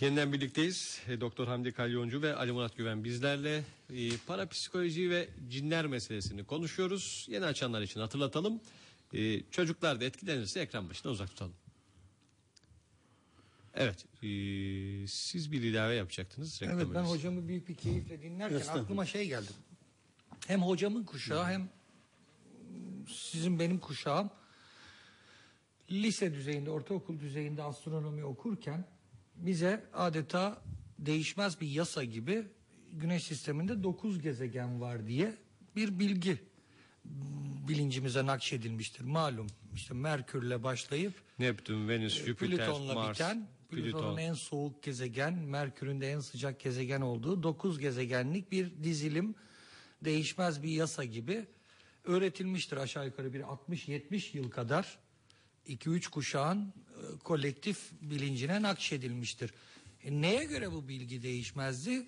Yeniden birlikteyiz. E, Doktor Hamdi Kalyoncu ve Ali Murat Güven bizlerle e, parapsikoloji ve cinler meselesini konuşuyoruz. Yeni açanlar için hatırlatalım. E, çocuklar da etkilenirse ekran başına uzak tutalım. Evet, e, siz bir ilave yapacaktınız. reklam Evet ben öncesi. hocamı büyük bir keyifle dinlerken aklıma şey geldi. Hem hocamın kuşağı hem sizin benim kuşağım lise düzeyinde, ortaokul düzeyinde astronomi okurken bize adeta değişmez bir yasa gibi güneş sisteminde 9 gezegen var diye bir bilgi bilincimize nakşedilmiştir. Malum işte Merkür'le başlayıp Neptün, Venüs, Jüpiter, Plüton'la Mars, biten Plüton'un Plüton. en soğuk gezegen, Merkür'ün de en sıcak gezegen olduğu 9 gezegenlik bir dizilim değişmez bir yasa gibi öğretilmiştir aşağı yukarı bir 60-70 yıl kadar 2-3 kuşağın e, kolektif bilincine nakşedilmiştir. E, neye göre bu bilgi değişmezdi?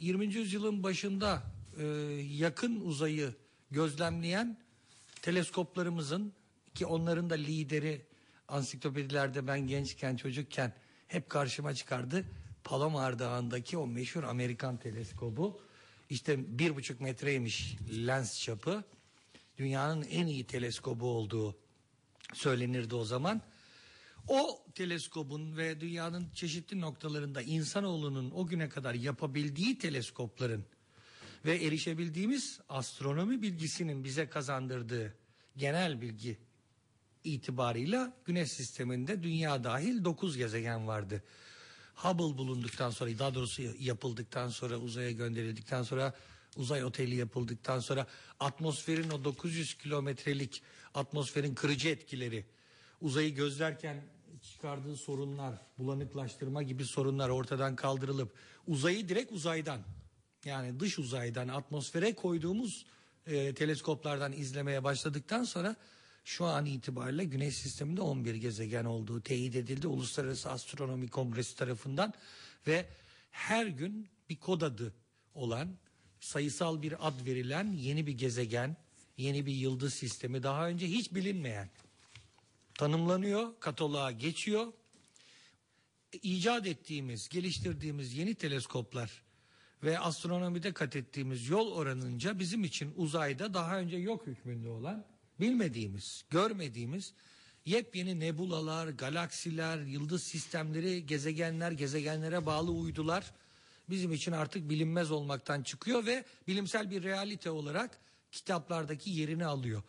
20. yüzyılın başında e, yakın uzayı gözlemleyen teleskoplarımızın ki onların da lideri ansiklopedilerde ben gençken çocukken hep karşıma çıkardı. Palomar Dağı'ndaki o meşhur Amerikan teleskobu işte bir buçuk metreymiş lens çapı dünyanın en iyi teleskobu olduğu söylenirdi o zaman. O teleskobun ve dünyanın çeşitli noktalarında insanoğlunun o güne kadar yapabildiği teleskopların ve erişebildiğimiz astronomi bilgisinin bize kazandırdığı genel bilgi itibarıyla Güneş sisteminde dünya dahil 9 gezegen vardı. Hubble bulunduktan sonra daha doğrusu yapıldıktan sonra uzaya gönderildikten sonra uzay oteli yapıldıktan sonra atmosferin o 900 kilometrelik atmosferin kırıcı etkileri uzayı gözlerken çıkardığı sorunlar bulanıklaştırma gibi sorunlar ortadan kaldırılıp uzayı direkt uzaydan yani dış uzaydan atmosfere koyduğumuz e, teleskoplardan izlemeye başladıktan sonra şu an itibariyle Güneş sisteminde 11 gezegen olduğu teyit edildi. Uluslararası Astronomi Kongresi tarafından ve her gün bir kod adı olan sayısal bir ad verilen yeni bir gezegen, yeni bir yıldız sistemi daha önce hiç bilinmeyen tanımlanıyor, kataloğa geçiyor. E, icat ettiğimiz, geliştirdiğimiz yeni teleskoplar ve astronomide kat ettiğimiz yol oranınca bizim için uzayda daha önce yok hükmünde olan, bilmediğimiz, görmediğimiz yepyeni nebulalar, galaksiler, yıldız sistemleri, gezegenler, gezegenlere bağlı uydular bizim için artık bilinmez olmaktan çıkıyor ve bilimsel bir realite olarak kitaplardaki yerini alıyor.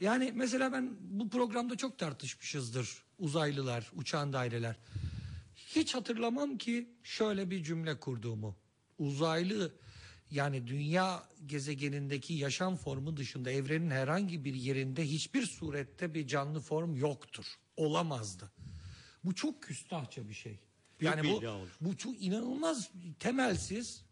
Yani mesela ben bu programda çok tartışmışızdır uzaylılar, uçan daireler. Hiç hatırlamam ki şöyle bir cümle kurduğumu. Uzaylı yani dünya gezegenindeki yaşam formu dışında evrenin herhangi bir yerinde hiçbir surette bir canlı form yoktur. Olamazdı. Bu çok küstahça bir şey. Yani bu, bu çok inanılmaz temelsiz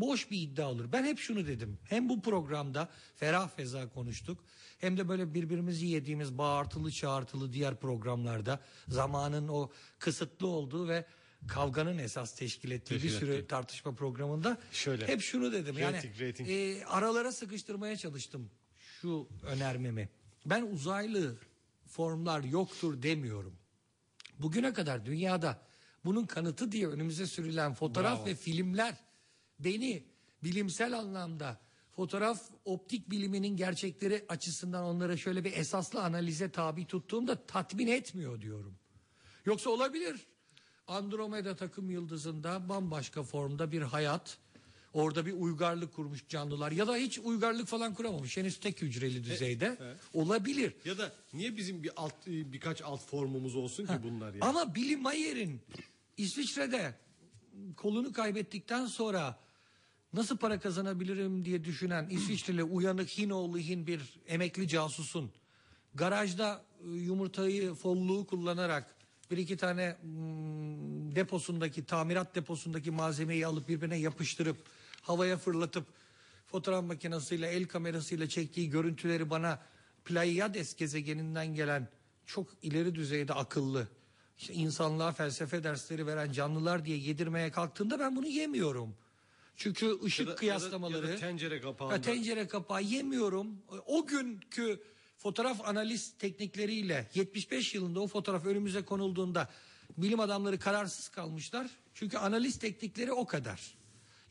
boş bir iddia olur. Ben hep şunu dedim. Hem bu programda ferah feza konuştuk. Hem de böyle birbirimizi yediğimiz bağırtılı çağırtılı diğer programlarda zamanın o kısıtlı olduğu ve kavganın esas teşkil ettiği Teşkil bir sürü ettiği. tartışma programında Şöyle. hep şunu dedim. Yani Rating, rating. e, aralara sıkıştırmaya çalıştım şu önermemi. Ben uzaylı formlar yoktur demiyorum. Bugüne kadar dünyada bunun kanıtı diye önümüze sürülen fotoğraf Bravo. ve filmler beni bilimsel anlamda fotoğraf optik biliminin gerçekleri açısından onları şöyle bir esaslı analize tabi tuttuğumda tatmin etmiyor diyorum. Yoksa olabilir. Andromeda takım yıldızında bambaşka formda bir hayat. Orada bir uygarlık kurmuş canlılar ya da hiç uygarlık falan kuramamış. Henüz tek hücreli düzeyde. evet. Olabilir. Ya da niye bizim bir alt e, birkaç alt formumuz olsun ki bunlar ya? Ama Billy Mayer'in İsviçre'de kolunu kaybettikten sonra nasıl para kazanabilirim diye düşünen İsviçreli uyanık Hinoğlu Hin bir emekli casusun garajda e, yumurtayı folluğu kullanarak bir iki tane mm, deposundaki tamirat deposundaki malzemeyi alıp birbirine yapıştırıp havaya fırlatıp fotoğraf makinesiyle el kamerasıyla çektiği görüntüleri bana Pleiades gezegeninden gelen çok ileri düzeyde akıllı işte insanlığa felsefe dersleri veren canlılar diye yedirmeye kalktığında ben bunu yemiyorum. Çünkü ışık Ya da- ya da- kıyaslamaları ya da tencere kapağında. Ha, tencere kapağı yemiyorum. O günkü fotoğraf analiz teknikleriyle 75 yılında o fotoğraf önümüze konulduğunda bilim adamları kararsız kalmışlar. Çünkü analiz teknikleri o kadar.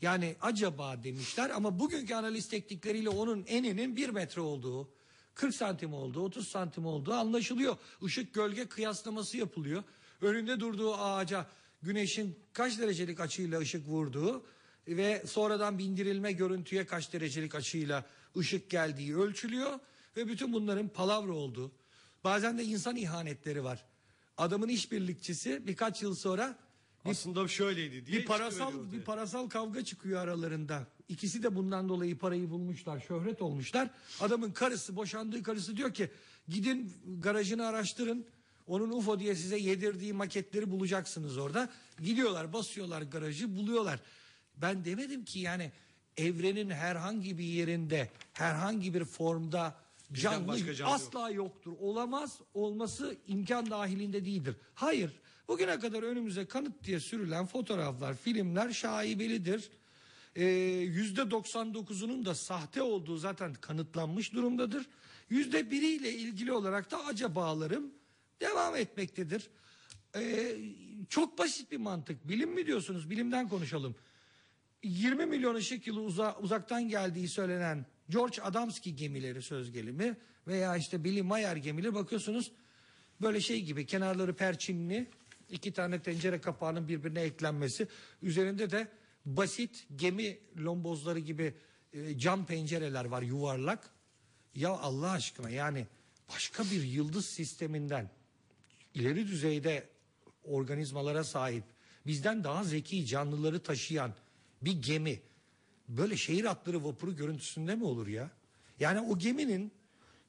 Yani acaba demişler ama bugünkü analiz teknikleriyle onun eninin bir metre olduğu, 40 santim olduğu, 30 santim olduğu anlaşılıyor. Işık gölge kıyaslaması yapılıyor. Önünde durduğu ağaca güneşin kaç derecelik açıyla ışık vurduğu ve sonradan bindirilme görüntüye kaç derecelik açıyla ışık geldiği ölçülüyor ve bütün bunların palavra olduğu. Bazen de insan ihanetleri var. Adamın işbirlikçisi birkaç yıl sonra Aslında şöyleydi diye bir parasal bir parasal kavga çıkıyor aralarında. İkisi de bundan dolayı parayı bulmuşlar, şöhret olmuşlar. Adamın karısı, boşandığı karısı diyor ki gidin garajını araştırın. Onun UFO diye size yedirdiği maketleri bulacaksınız orada. Gidiyorlar, basıyorlar garajı, buluyorlar. Ben demedim ki yani evrenin herhangi bir yerinde, herhangi bir formda canlı, canlı yok. asla yoktur. Olamaz, olması imkan dahilinde değildir. Hayır, bugüne kadar önümüze kanıt diye sürülen fotoğraflar, filmler şaibelidir. Ee, Yüzde 99'unun da sahte olduğu zaten kanıtlanmış durumdadır. Yüzde biriyle ilgili olarak da acabalarım devam etmektedir. Ee, çok basit bir mantık. Bilim mi diyorsunuz? Bilimden konuşalım. 20 milyon ışık yılı uza- uzaktan geldiği söylenen George Adamski gemileri söz gelimi veya işte Billy Mayer gemileri bakıyorsunuz böyle şey gibi kenarları perçinli iki tane tencere kapağının birbirine eklenmesi üzerinde de basit gemi lombozları gibi e, cam pencereler var yuvarlak. Ya Allah aşkına yani başka bir yıldız sisteminden ileri düzeyde organizmalara sahip, bizden daha zeki canlıları taşıyan bir gemi böyle şehir atları vapuru görüntüsünde mi olur ya? Yani o geminin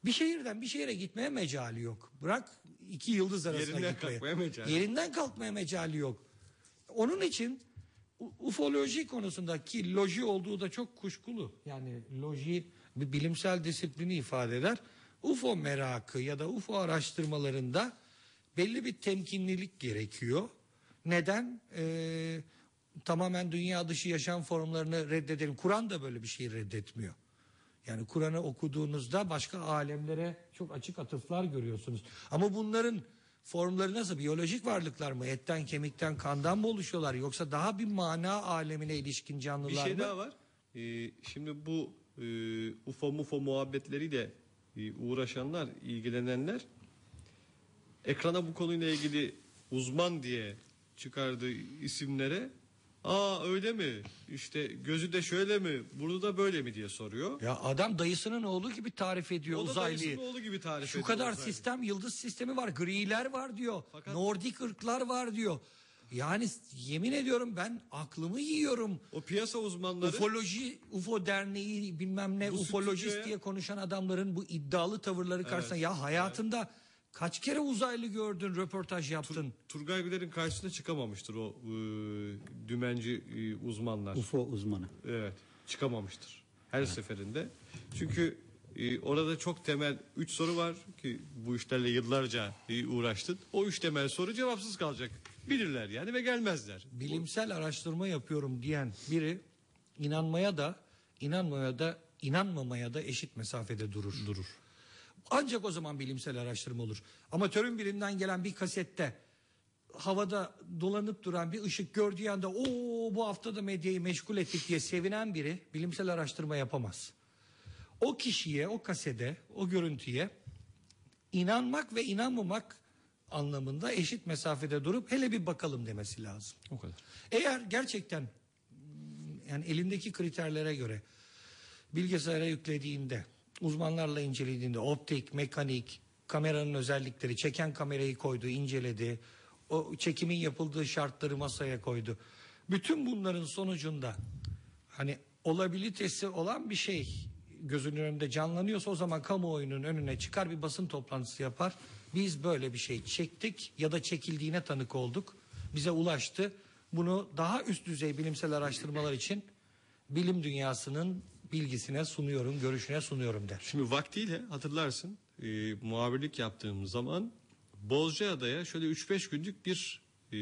bir şehirden bir şehire gitmeye mecali yok. Bırak iki yıldız arasına Yerinden gitmeye. kalkmaya mecali. Yerinden kalkmaya mecali yok. Onun için ufoloji konusunda ki loji olduğu da çok kuşkulu. Yani loji bir bilimsel disiplini ifade eder. UFO merakı ya da UFO araştırmalarında belli bir temkinlilik gerekiyor. Neden? Ee, tamamen dünya dışı yaşam formlarını reddedelim. Kur'an da böyle bir şey reddetmiyor. Yani Kur'an'ı okuduğunuzda başka alemlere çok açık atıflar görüyorsunuz. Ama bunların formları nasıl? Biyolojik varlıklar mı? Etten, kemikten, kandan mı oluşuyorlar? Yoksa daha bir mana alemine ilişkin Bir canlılar şey mı? daha var. Ee, şimdi bu e, UFO mufo muhabbetleriyle e, uğraşanlar, ilgilenenler ekrana bu konuyla ilgili uzman diye çıkardığı isimlere aa öyle mi? İşte gözü de şöyle mi? Burnu da böyle mi diye soruyor. Ya adam dayısının oğlu gibi tarif ediyor O da uzaylıyı. dayısının oğlu gibi tarif Şu ediyor kadar uzaylıyı. sistem, yıldız sistemi var. Griler var diyor. Fakat- Nordik ırklar var diyor. Yani yemin ediyorum ben aklımı yiyorum. O piyasa uzmanları Ufoloji, UFO derneği bilmem ne, Bu ufolojist stüdyoya- diye konuşan adamların bu iddialı tavırları karşısında ya hayatında kaç kere uzaylı gördün, röportaj yaptın? Turgay Güler'in karşısına çıkamamıştır o e, dümenci e, uzmanlar. UFO uzmanı. Evet, çıkamamıştır. Her seferinde. Çünkü e, orada çok temel üç soru var ki bu işlerle yıllarca e, uğraştın. O üç temel soru cevapsız kalacak. Bilirler yani ve gelmezler. Bilimsel araştırma yapıyorum diyen biri inanmaya da inanmaya da inanmamaya da eşit mesafede durur. Durur. Ancak o zaman bilimsel araştırma olur. Amatörün birinden gelen bir kasette havada dolanıp duran bir ışık gördüğü anda o bu hafta da medyayı meşgul ettik diye sevinen biri bilimsel araştırma yapamaz. O kişiye, o kasede, o görüntüye inanmak ve inanmamak anlamında eşit mesafede durup hele bir bakalım demesi lazım. O kadar. Eğer gerçekten yani elindeki kriterlere göre bilgisayara yüklediğinde, uzmanlarla incelediğinde optik, mekanik, kameranın özellikleri, çeken kamerayı koydu, inceledi, o çekimin yapıldığı şartları masaya koydu. Bütün bunların sonucunda hani olabilitesi olan bir şey gözünün önünde canlanıyorsa o zaman kamuoyunun önüne çıkar bir basın toplantısı yapar. Biz böyle bir şey çektik ya da çekildiğine tanık olduk. Bize ulaştı. Bunu daha üst düzey bilimsel araştırmalar için bilim dünyasının bilgisine sunuyorum, görüşüne sunuyorum der. Şimdi vaktiyle hatırlarsın e, muhabirlik yaptığımız zaman Bozcaada'ya şöyle 3-5 günlük bir e,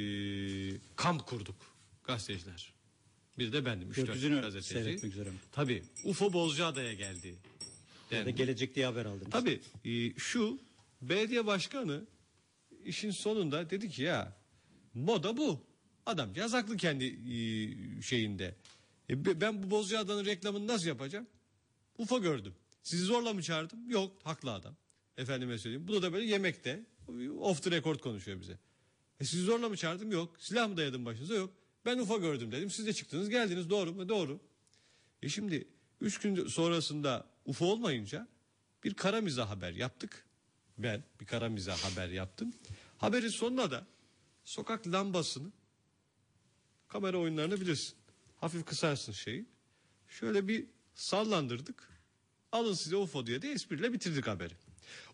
kamp kurduk gazeteciler. Bir de bendim. 3-4 Gökyüzünü gazeteci. seyretmek üzere mi? Tabii. UFO Bozcaada'ya geldi. Ya da gelecek diye haber aldınız. Tabii e, şu belediye başkanı işin sonunda dedi ki ya Moda bu. Adamcağız haklı kendi e, şeyinde. E, be- ben bu Bozcaada'nın reklamını nasıl yapacağım? UFO gördüm. Sizi zorla mı çağırdım? Yok. Haklı adam. Efendime söyleyeyim. Bu da böyle yemekte. Off the record konuşuyor bize. E sizi zorla mı çağırdım? Yok. Silah mı dayadım başınıza? Yok. Ben UFO gördüm dedim. Siz de çıktınız geldiniz. Doğru mu? Doğru. E şimdi üç gün sonrasında UFO olmayınca bir kara mizah haber yaptık. Ben bir kara mizah haber yaptım. Haberin sonuna da sokak lambasını kamera oyunlarını bilirsin. Hafif kısarsın şeyi. Şöyle bir sallandırdık. Alın size UFO diye de espriyle bitirdik haberi.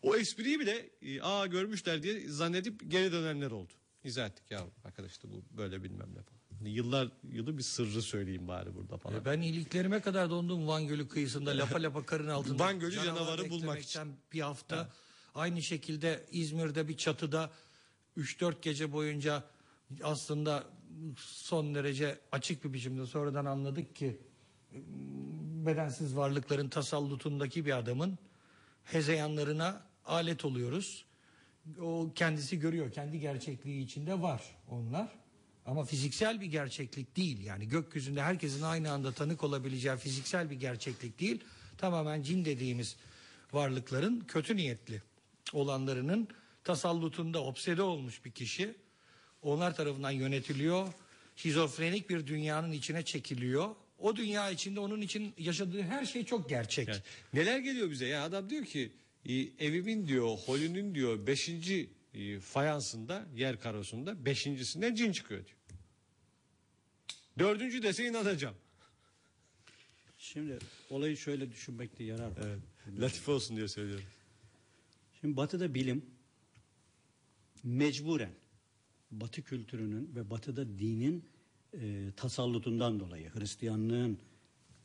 O espriyi bile e, aa görmüşler diye zannedip geri dönenler oldu. İzah ettik ya arkadaş işte bu böyle bilmem ne falan. Hani Yıllar yılı bir sırrı söyleyeyim bari burada falan. E Ben iliklerime kadar dondum Van Gölü kıyısında lapa lapa karın altında. Van Gölü Canavar canavarı bulmak beklemekten Bir hafta aynı şekilde İzmir'de bir çatıda 3-4 gece boyunca aslında son derece açık bir biçimde sonradan anladık ki bedensiz varlıkların tasallutundaki bir adamın hezeyanlarına alet oluyoruz. O kendisi görüyor, kendi gerçekliği içinde var onlar. Ama fiziksel bir gerçeklik değil. Yani gökyüzünde herkesin aynı anda tanık olabileceği fiziksel bir gerçeklik değil. Tamamen cin dediğimiz varlıkların kötü niyetli olanlarının tasallutunda obsede olmuş bir kişi. Onlar tarafından yönetiliyor. Şizofrenik bir dünyanın içine çekiliyor. O dünya içinde onun için yaşadığı her şey çok gerçek. Yani neler geliyor bize ya adam diyor ki e, evimin diyor holünün diyor beşinci e, fayansında yer karosunda beşincisinden cin çıkıyor diyor. Dördüncü dese inanacağım. Şimdi olayı şöyle düşünmekte yarar var. Evet. Latife olsun diye söylüyorum. Şimdi batıda bilim mecburen batı kültürünün ve batıda dinin e, tasallutundan dolayı Hristiyanlığın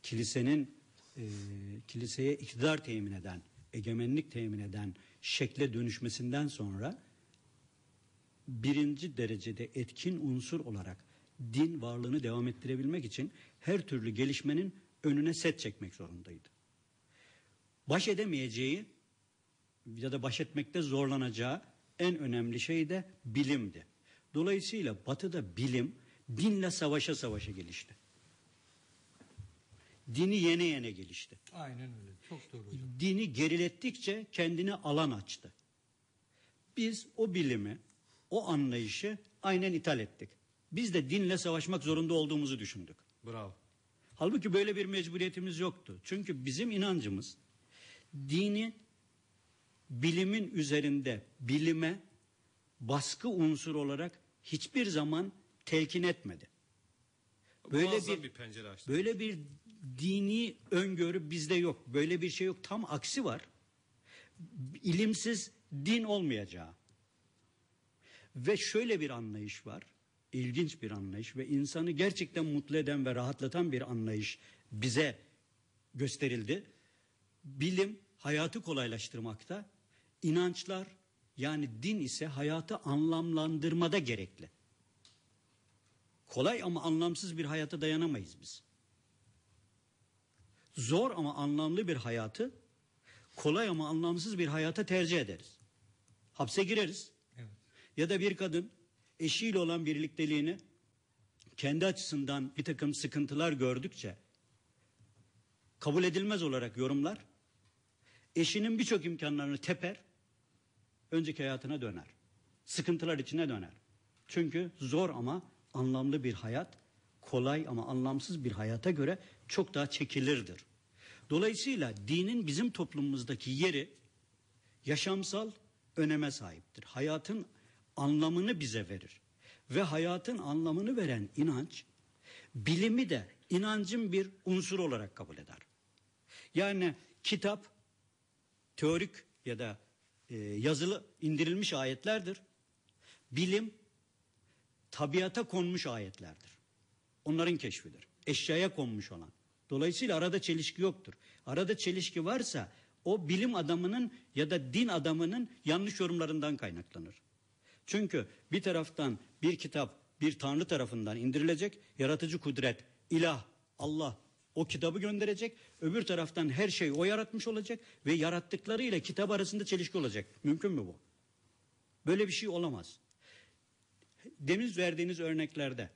kilisenin e, kiliseye iktidar temin eden, egemenlik temin eden şekle dönüşmesinden sonra birinci derecede etkin unsur olarak din varlığını devam ettirebilmek için her türlü gelişmenin önüne set çekmek zorundaydı. Baş edemeyeceği ya da baş etmekte zorlanacağı en önemli şey de bilimdi. Dolayısıyla batıda bilim dinle savaşa savaşa gelişti. Dini yene yene gelişti. Aynen öyle. Çok doğru hocam. Dini gerilettikçe kendine alan açtı. Biz o bilimi, o anlayışı aynen ithal ettik. Biz de dinle savaşmak zorunda olduğumuzu düşündük. Bravo. Halbuki böyle bir mecburiyetimiz yoktu. Çünkü bizim inancımız dini bilimin üzerinde bilime baskı unsur olarak hiçbir zaman telkin etmedi. Böyle Muazzam bir, bir pencere açtı. Böyle bir dini öngörü bizde yok. Böyle bir şey yok. Tam aksi var. İlimsiz din olmayacağı. Ve şöyle bir anlayış var. İlginç bir anlayış ve insanı gerçekten mutlu eden ve rahatlatan bir anlayış bize gösterildi. Bilim hayatı kolaylaştırmakta, inançlar yani din ise hayatı anlamlandırmada gerekli. Kolay ama anlamsız bir hayata dayanamayız biz. Zor ama anlamlı bir hayatı kolay ama anlamsız bir hayata tercih ederiz. Hapse gireriz. Evet. Ya da bir kadın eşiyle olan birlikteliğini kendi açısından bir takım sıkıntılar gördükçe kabul edilmez olarak yorumlar. Eşinin birçok imkanlarını teper, önceki hayatına döner. Sıkıntılar içine döner. Çünkü zor ama anlamlı bir hayat, kolay ama anlamsız bir hayata göre çok daha çekilirdir. Dolayısıyla dinin bizim toplumumuzdaki yeri yaşamsal öneme sahiptir. Hayatın anlamını bize verir. Ve hayatın anlamını veren inanç, bilimi de inancın bir unsuru olarak kabul eder. Yani kitap, teorik ya da e, yazılı indirilmiş ayetlerdir. Bilim, tabiata konmuş ayetlerdir. Onların keşfidir. Eşyaya konmuş olan. Dolayısıyla arada çelişki yoktur. Arada çelişki varsa o bilim adamının ya da din adamının yanlış yorumlarından kaynaklanır. Çünkü bir taraftan bir kitap bir tanrı tarafından indirilecek, yaratıcı kudret, ilah, Allah o kitabı gönderecek. Öbür taraftan her şey o yaratmış olacak ve yarattıklarıyla kitap arasında çelişki olacak. Mümkün mü bu? Böyle bir şey olamaz. demin verdiğiniz örneklerde